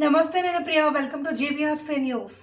నమస్తే నేను Priya welcome to GVRC news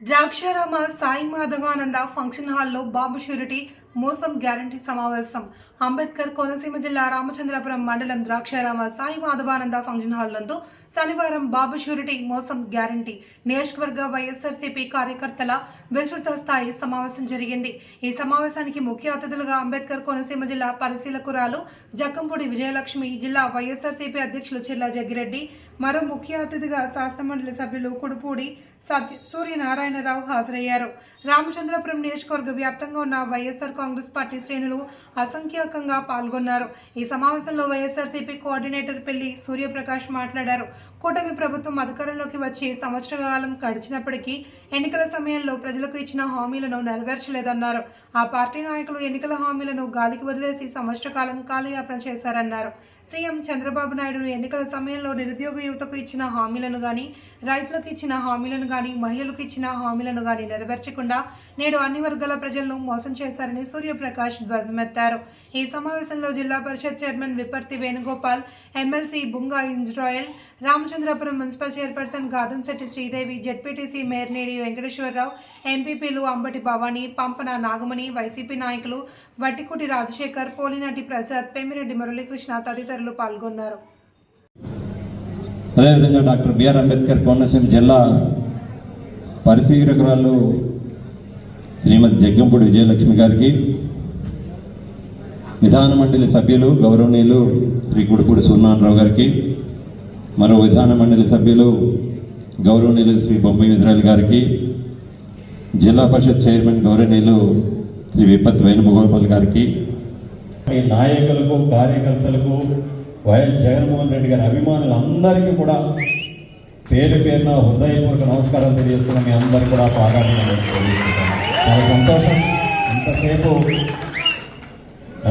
Draksharama Sai Madhavananda function హాల్లో బాబు షూరిటీ మోసం గ్యారంటీ సమావేశం. అంబేద్కర్ కోనసీమ జిల్లా రామచంద్రపురం మండలం ద్రాక్షారామ సాయి మాధవానంద ఫంక్షన్ హాల్ నందు శనివారం బాబు షూరిటీ మోసం గ్యారంటీ. నియోజకవర్గ వైఎస్ఆర్సీపీ కార్యకర్తల విస్తృత స్థాయి సమావేశం జరిగింది. ఈ సమావేశానికి ముఖ్య అతిథులుగా అంబేద్కర్ కోనసీమ జిల్లా పరిశీలకురాలు జక్కంపూడి విజయలక్ష్మి జిల్లా వైఎస్ఆర్సీపీ అధ్యక్షులు చిల్లా జగ్గిరెడ్డి మరో ముఖ్య అతిథిగా శాసనమండలి సభ్యులు కుడుపూడి సత్య సూర్యనారాయణరావు హాజరయ్యారు. రామచంద్రపురం నియోజకవర్గ వ్యాప్తంగా ఉన్న వైఎస్ఆర్ కాంగ్రెస్ పార్టీ శ్రేణులు అసంఖ్యాకంగా పాల్గొన్నారు. ఈ సమావేశంలో వైఎస్ఆర్సీపీ కోఆర్డినేటర్ పెళ్ళి సూర్యప్రకాష్ మాట్లాడారు. కూటమి ప్రభుత్వం అధికారంలోకి వచ్చి సంవత్సర కాలం గడిచినప్పటికీ ఎన్నికల సమయంలో ప్రజలకు ఇచ్చిన హామీలను నెరవేర్చలేదన్నారు. ఆ పార్టీ నాయకులు ఎన్నికల హామీలను గాలికి వదిలేసి సంవత్సర కాలం కాలయాపన చేశారన్నారు. సీఎం చంద్రబాబు నాయుడు ఎన్నికల సమయంలో నిరుద్యోగ యువతకు ఇచ్చిన హామీలను గాని రైతులకు ఇచ్చిన హామీలను గాని మహిళలకు ఇచ్చిన హామీలను గాని నెరవేర్చకుండా నేడు అన్ని వర్గాల ప్రజలను మోసం చేశారని సూర్యప్రకాష్ ధ్వజమెత్తారు. ఈ సమావేశంలో Zilla Parishad chairman Viparthi Venugopal MLC Bunga Injrayal Ramachandrapuram municipal chairperson Gadamsetti Sridevi ZPTC Mernedi Venkateswararao ఎంపీపీలు అంబటి భవానీ పంపన నాగమణి వైసీపీ నాయకులు వట్టికుటి రాజశేఖర్ పోలినాటి ప్రసాద్ పెమిరెడ్డి మురళీకృష్ణ తదితరులు పాల్గొన్నారు. అదేవిధంగా డాక్టర్ బిఆర్ అంబేద్కర్ కోనసీమ జిల్లా పరిశీలకురాలు శ్రీమతి జగ్గంపూడి విజయలక్ష్మి గారికి విధాన మండలి సభ్యులు గౌరవనీయులు శ్రీ గుడిపూడి సూర్యనారాయణరావు గారికి మరో విధాన మండలి సభ్యులు గౌరవనీయులు శ్రీ బొమ్మ ఇజ్రాయల్ గారికి జిల్లా పరిషత్ చైర్మన్ గౌరవనీయులు శ్రీ విపత్ వేణుగోపాల్ గారికి ఈ నాయకులకు కార్యకర్తలకు వైఎస్ జగన్మోహన్ రెడ్డి గారి అభిమానులందరికీ కూడా పేరు పేరున హృదయపూర్వక నమస్కారం తెలియజేస్తున్న మీ అందరికీ కూడా పాదాభివందనాలు చాలా సంతోషం. ఇంతసేపు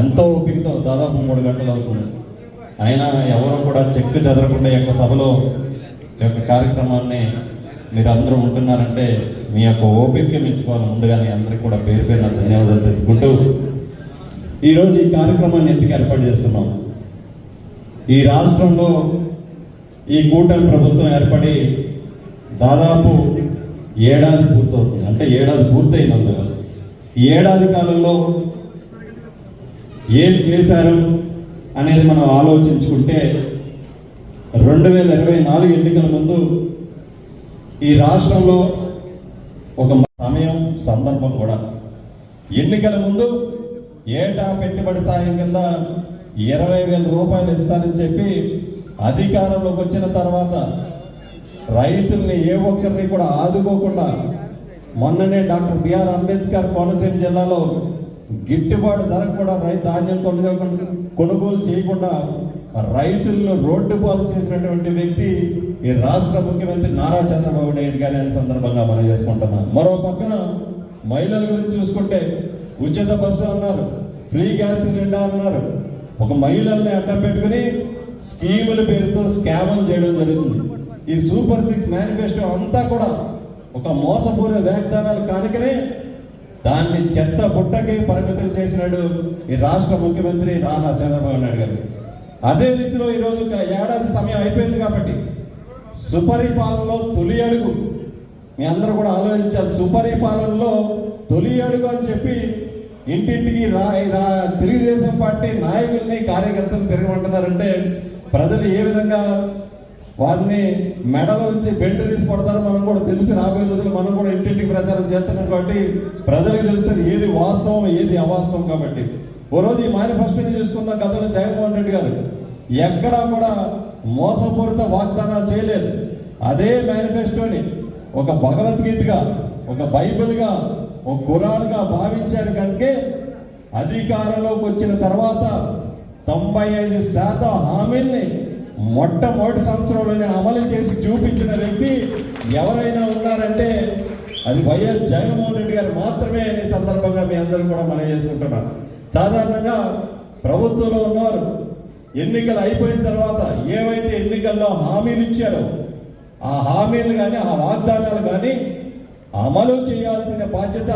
ఎంతో ఓపికతో దాదాపు మూడు గంటలు అవుతుంది. అయినా ఎవరు కూడా చెక్కు చెదరకుండా ఈ యొక్క సభలో యొక్క కార్యక్రమాన్ని మీరు అందరూ ఉంటున్నారంటే మీ యొక్క ఓపిక మెచ్చుకోవాలి. ముందుగానే అందరికీ కూడా పేరు పేరున ధన్యవాదాలు తెలుపుకుంటూ ఈరోజు ఈ కార్యక్రమాన్ని ఎందుకు ఏర్పాటు చేస్తున్నాం? ఈ రాష్ట్రంలో ఈ కూటమి ప్రభుత్వం ఏర్పడి దాదాపు ఏడాది పూర్తవుతుంది. అంటే ఏడాది పూర్తయింది ఈ ఏడాది కాలంలో ఏం చేశారు అనేది మనం ఆలోచించుకుంటే రెండు వేల ఇరవై నాలుగు ఎన్నికల ముందు ఈ రాష్ట్రంలో ఒక సమయం సందర్భం కూడా. ఎన్నికల ముందు ఏటా పెట్టుబడి సాయం కింద ఇరవై వేల రూపాయలు ఇస్తానని చెప్పి అధికారంలోకి వచ్చిన తర్వాత రైతుల్ని ఏ ఒక్కరిని కూడా ఆదుకోకుండా మొన్ననే డాక్టర్ బిఆర్ అంబేద్కర్ కోనసీమ జిల్లాలో గిట్టుబాటు ధరకు కూడా రైతు ధాన్యం కొనుగోకుండా కొనుగోలు చేయకుండా రైతులను రోడ్డు పాలు చేసినటువంటి వ్యక్తి ఈ రాష్ట్ర ముఖ్యమంత్రి నారా చంద్రబాబు నాయుడు గారి సందర్భంగా మనం చేసుకుంటున్నాం. మరో పక్కన మహిళల గురించి చూసుకుంటే ఉచిత బస్సు అన్నారు. ఫ్రీ గ్యాస్ సిలిండర్ అన్నారు. ఒక మహిళల్ని అడ్డం పెట్టుకుని స్కీముల పేరుతో స్కాములు చేయడం జరుగుతుంది. ఈ సూపర్ సిక్స్ మేనిఫెస్టో అంతా కూడా ఒక మోసపూర్వ వాగ్దానాలు కానుకనే దాన్ని చెత్త బుట్టకి పరిమితం చేసినాడు ఈ రాష్ట్ర ముఖ్యమంత్రి నారా చంద్రబాబు నాయుడు గారు. అదే రీతిలో ఈరోజు ఏడాది సమయం అయిపోయింది కాబట్టి సుపరిపాలనలో తొలి అడుగు. మీ అందరూ కూడా ఆలోచించాలి. సుపరిపాలనలో తొలి అడుగు అని చెప్పి ఇంటింటికి రా రా తెలుగుదేశం పార్టీ నాయకుల్ని కార్యకర్తలు తిరగమంటున్నారంటే ప్రజలు ఏ విధంగా వారిని మెడలో నుంచి బెల్ట్ తీసి పడతారో మనం కూడా తెలిసి. రాబోయే రోజులు మనం కూడా ఇంటింటికి ప్రచారం చేస్తున్నాం కాబట్టి ప్రజలకు తెలుస్తుంది ఏది వాస్తవం ఏది అవాస్తవం కాబట్టి. ఓ రోజు ఈ మేనిఫెస్టోని చూసుకున్న గతంలో జగన్మోహన్ రెడ్డి గారు ఎక్కడా కూడా మోసపూరిత వాగ్దానాలు చేయలేదు. అదే మేనిఫెస్టోని ఒక భగవద్గీతగా ఒక బైబిల్గా ఒక కురాలుగా భావించారు కనుకే అధికారంలోకి వచ్చిన తర్వాత తొంభై ఐదు శాతం హామీల్ని మొట్టమొదటి సంవత్సరంలోనే అమలు చేసి చూపించిన వ్యక్తి ఎవరైనా ఉన్నారంటే అది వైఎస్ జగన్మోహన్ రెడ్డి గారు మాత్రమే అనే సందర్భంగా మీ అందరూ కూడా మనం చేసుకుంటున్నాం. సాధారణంగా ప్రభుత్వంలో ఉన్నవారు ఎన్నికలు అయిపోయిన తర్వాత ఏవైతే ఎన్నికల్లో హామీలు ఇచ్చారో ఆ హామీలు కానీ ఆ వాగ్దానాలు కానీ అమలు చేయాల్సిన బాధ్యత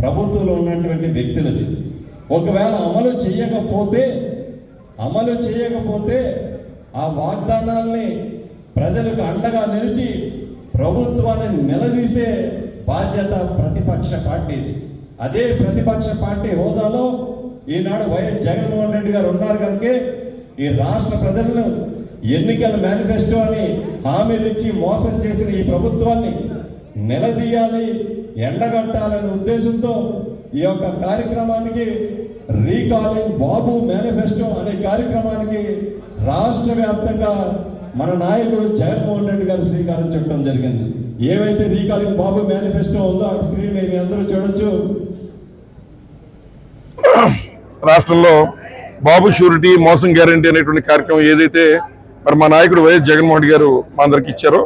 ప్రభుత్వంలో ఉన్నటువంటి వ్యక్తులది. ఒకవేళ అమలు చేయకపోతే అమలు చేయకపోతే ఆ వాగ్దానాల్ని ప్రజలకు అండగా నిలిచి ప్రభుత్వాన్ని నిలదీసే బాధ్యత ప్రతిపక్ష పార్టీది. అదే ప్రతిపక్ష పార్టీ హోదాలో ఈనాడు వైఎస్ జగన్మోహన్ రెడ్డి గారు ఉన్నారు కనుక ఈ రాష్ట్ర ప్రజలను ఎన్నికల మేనిఫెస్టో అని హామీలు ఇచ్చి మోసం చేసిన ఈ ప్రభుత్వాన్ని నిలదీయాలి ఎండగట్టాలనే ఉద్దేశంతో ఈ యొక్క కార్యక్రమానికి రీకాలింగ్ బాబు మేనిఫెస్టో అనే కార్యక్రమానికి రాష్ట్ర వ్యాప్తంగా మన నాయకుడు జగన్మోహన్ రెడ్డి గారు శ్రీకారం చుట్టడం జరిగింది. ఏవైతే రీకాలింగ్ బాబు మేనిఫెస్టో ఉందో ఆ స్క్రీన్ మీ అందరూ చూడొచ్చు. రాష్ట్రంలో బాబు షూరిటీ మోసం గ్యారంటీ అనేటువంటి కార్యక్రమం ఏదైతే మరి మా నాయకుడు వైఎస్ జగన్మోహన్ గారు మా అందరికి ఇచ్చారో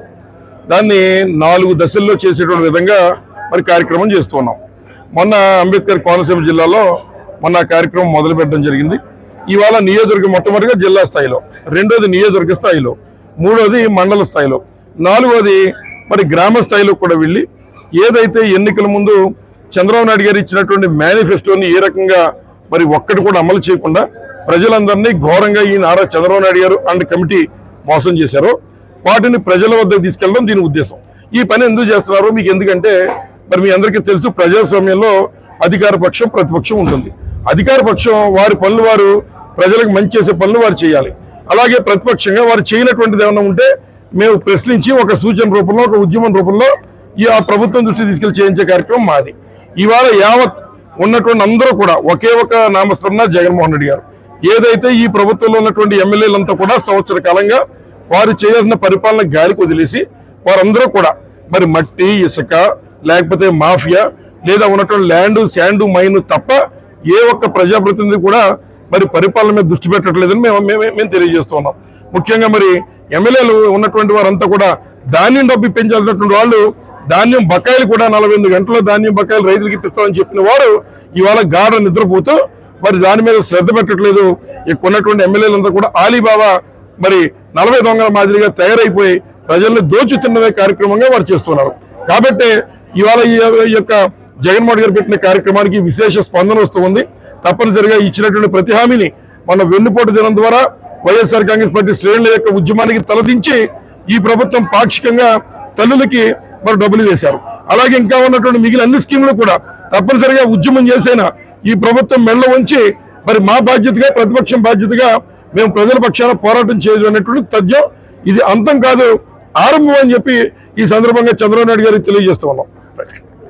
దాన్ని నాలుగు దశల్లో చేసేటువంటి విధంగా మరి కార్యక్రమం చేస్తున్నాం మొన్న అంబేద్కర్ కోనసీమ జిల్లాలో మొన్న కార్యక్రమం మొదలు పెట్టడం జరిగింది. ఇవాళ నియోజకవర్గం మొట్టమొదటిగా జిల్లా స్థాయిలో రెండోది నియోజకవర్గ స్థాయిలో మూడోది మండల స్థాయిలో నాలుగోది మరి గ్రామ స్థాయిలో కూడా వెళ్ళి ఏదైతే ఎన్నికల ముందు చంద్రబాబు నాయుడు గారు ఇచ్చినటువంటి మేనిఫెస్టోని ఏ రకంగా మరి ఒక్కటి కూడా అమలు చేయకుండా ప్రజలందరినీ ఘోరంగా ఈ నారా చంద్రబాబు నాయుడు గారు అండ్ కమిటీ మోసం చేశారో. వాటిని ప్రజల వద్దకు తీసుకెళ్ళడం దీని ఉద్దేశం. ఈ పని ఎందుకు చేస్తున్నారో? మీకు ఎందుకంటే మరి మీ అందరికీ తెలుసు ప్రజాస్వామ్యంలో అధికార పక్షం ప్రతిపక్షం ఉంటుంది. అధికార పక్షం వారి పనులు వారు ప్రజలకు మంచి చేసే పనులు వారు చేయాలి. అలాగే ప్రతిపక్షంగా వారు చేయనటువంటిది ఏమైనా ఉంటే మేము ప్రశ్నించి ఒక సూచన రూపంలో ఒక ఉద్యమం రూపంలో ఈ ఆ ప్రభుత్వం దృష్టి తీసుకెళ్ళి చేయించే కార్యక్రమం మాది. ఇవాళ యావత్ ఉన్నటువంటి అందరూ కూడా ఒకే ఒక నామస్మరణ జగన్మోహన్ రెడ్డి గారు. ఏదైతే ఈ ప్రభుత్వంలో ఉన్నటువంటి ఎమ్మెల్యేలంతా కూడా సంవత్సర కాలంగా వారు చేయాల్సిన పరిపాలన గాలికి వదిలేసి వారందరూ కూడా మరి మట్టి ఇసుక లేకపోతే మాఫియా లేదా ఉన్నటువంటి ల్యాండ్ శాండ్ మైన్ తప్ప ఏ ఒక్క ప్రజాప్రతినిధి కూడా మరి పరిపాలన మీద దృష్టి పెట్టట్లేదని మేము మేము- మేము తెలియజేస్తున్నాం ముఖ్యంగా మరి ఎమ్మెల్యేలు ఉన్నటువంటి వారంతా కూడా ధాన్యం డబ్బు పెంచాల్సినటువంటి వాళ్ళు ధాన్యం బకాయిలు కూడా నలభై ఎనిమిది గంటల ధాన్యం బకాయిలు రైతులకు ఇప్పిస్తామని చెప్పిన వారు ఇవాళ గాఢ నిద్రపోతూ మరి దాని మీద శ్రద్ధ పెట్టట్లేదు. ఇక్కడ ఉన్నటువంటి ఎమ్మెల్యేలంతా కూడా ఆలీబాబా మరి నలభై దొంగల మాదిరిగా తయారైపోయి ప్రజల్ని దోచుతున్నదే కార్యక్రమంగా వారు చేస్తున్నారు. కాబట్టి ఇవాళ ఈ యొక్క జగన్మోహన్ గారు పెట్టిన కార్యక్రమానికి విశేష స్పందన వస్తుంది. తప్పనిసరిగా ఇచ్చినటువంటి ప్రతి హామీని మన వెన్నుపోటు దినం ద్వారా వైఎస్ఆర్ కాంగ్రెస్ పార్టీ శ్రేణుల యొక్క ఉద్యమానికి తలదించి ఈ ప్రభుత్వం పాక్షికంగా తల్లులకి మరి డబ్బులు వేశారు. అలాగే ఇంకా ఉన్నటువంటి మిగిలిన అన్ని స్కీములు కూడా తప్పనిసరిగా ఉద్యమం చేసైనా ఈ ప్రభుత్వం మెళ్ళ ఉంచి మరి మా బాధ్యతగా ప్రతిపక్షం బాధ్యతగా మేము ప్రజల పక్షాన పోరాటం చేయడం అనేటువంటి తథ్యం ఇది అంతం కాదు ఆరంభం అని చెప్పి ఈ సందర్భంగా చంద్రబాబు నాయుడు గారికి తెలియజేస్తూ ఉన్నాం.